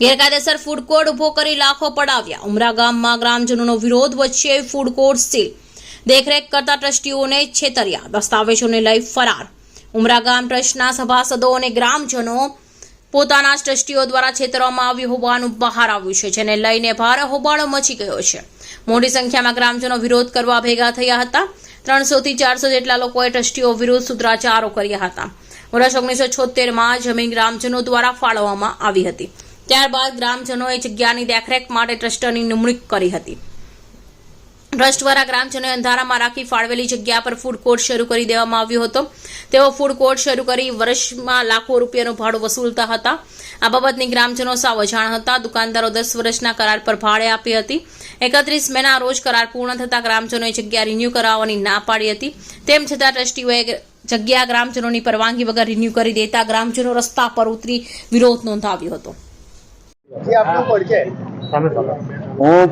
ગેરકાયદેસર food court ઊભો કરી લાખો પડાવ્યા. ઉમરા ગામમાં ગ્રામજનોનો વિરોધ વચ્ચે ફૂડ કોર્ટ સીલ. દેખરેખ કરતા ટ્રસ્ટીઓને છેતર્યા. દસ્તાવેજોને લઈ ફરાર. ઉમરા ગામ ટ્રસ્ટના સભાસદો અને ગ્રામજનો પોતાના ટ્રસ્ટીઓ દ્વારા છેતરવામાં આવ્યું હોવાનું બહાર આવ્યું છે, જેને લઈને ભારે હોબાળો મચી ગયો છે. મોટી સંખ્યામાં ગ્રામજનો વિરોધ કરવા ભેગા થયા હતા. ત્રણસોથી ચારસો જેટલા લોકોએ ટ્રસ્ટીઓ વિરુદ્ધ સૂત્રાચારો કર્યા હતા. વર્ષ ઓગણીસો છોતેરમાં જમીન ગ્રામજનો દ્વારા ફાળવવામાં આવી હતી. ત્યારબાદ ગ્રામજનોએ જગ્યાની દેખરેખ માટે ટ્રસ્ટની નિમણૂક કરી હતી. ટ્રસ્ટ દ્વારા ગ્રામજનોએ અંધારામાં રાખી ફાળવેલી જગ્યા પર ફૂડ કોર્ટ શરૂ કરી દેવામાં આવ્યો હતો. તેઓ ફૂડ કોર્ટ શરૂ કરી વર્ષમાં લાખો રૂપિયાનું ભાડું વસૂલતા હતા. આ બાબતની ગ્રામજનો સાવ અજાણ હતા. દુકાનદારો દસ વર્ષના કરાર પર ભાડે આપી હતી. એકત્રીસ મેના રોજ કરાર પૂર્ણ થતા ગ્રામજનોએ જગ્યા રિન્યૂ કરાવવાની ના પાડી હતી. તેમ છતાં ટ્રસ્ટીઓએ જગ્યા ગ્રામજનોની પરવાનગી વગર રિન્યૂ કરી દેતા ગ્રામજનો રસ્તા પર ઉતરી વિરોધ નોંધાવ્યો હતો. હું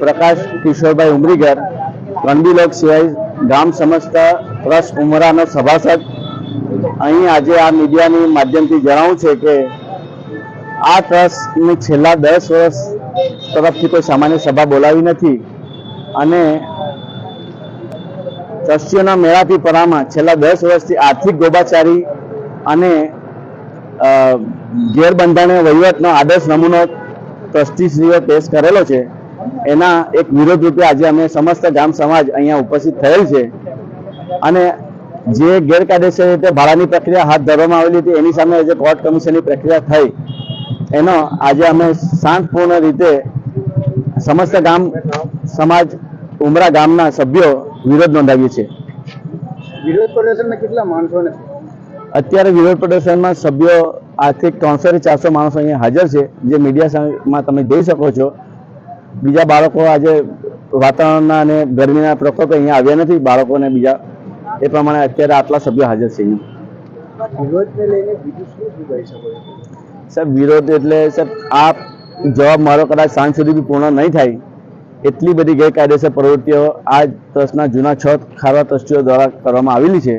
પ્રકાશ કિશોરભાઈ ઉમરીગર રણબી લોક સિવાય ગામ સમસ્ત ટ્રસ્ટ ઉમરાનો સભાસદ. અહીં આજે આ મીડિયાની માધ્યમથી જણાવું છે કે આ ટ્રસ્ટની છેલ્લા દસ વર્ષ તરફથી કોઈ સામાન્ય સભા બોલાવી નથી. અને ટ્રસ્ટીઓના મેળાથી પરામાં છેલ્લા દસ વર્ષથી આર્થિક ગોબાચારી અને ગેરબંધારણીય વહીવટનો આદર્શ નમૂનો ટ્રસ્ટીશ્રીઓ પેશ કરેલો છે. એના એક વિરોધ રૂપે આજે અમે સમસ્ત ગામ સમાજ અહીંયા ઉપસ્થિત થયેલ છે. અને જે ગેરકાયદેસર રીતે ભાડાની પ્રક્રિયા હાથ ધરવામાં આવેલી હતી, એની સામે જે કોર્ટ કમિશનની પ્રક્રિયા થઈ. એનો આજે અમે શાંતપૂર્ણ રીતે સમસ્ત ગામ સમાજ ઉમરા ગામના સભ્યો વિરોધ નોંધાવીએ છીએ વિરોધ પ્રદર્શનમાં કેટલા માણસો ને અત્યારે વિરોધ પ્રદર્શનમાં સભ્યો આથી ત્રણસો થી ચારસો માણસો અહીંયા હાજર છે જે મીડિયામાં તમે જોઈ શકો છો. બીજા બાળકો આજે વાતાવરણના અને ગરમીના પ્રકોપે અહીંયા આવ્યા નથી બાળકોને બીજા એ પ્રમાણે અત્યારે આટલા સભ્યો હાજર છે સાહેબ વિરોધ એટલે સાહેબ આ જવાબ મારો કદાચ સાંજ સુધી બી પૂર્ણ નહીં થાય. એટલી બધી ગેરકાયદેસર પ્રવૃત્તિઓ આ ટ્રસ્ટના જૂના છ ખારવા ટ્રસ્ટીઓ દ્વારા કરવામાં આવેલી છે.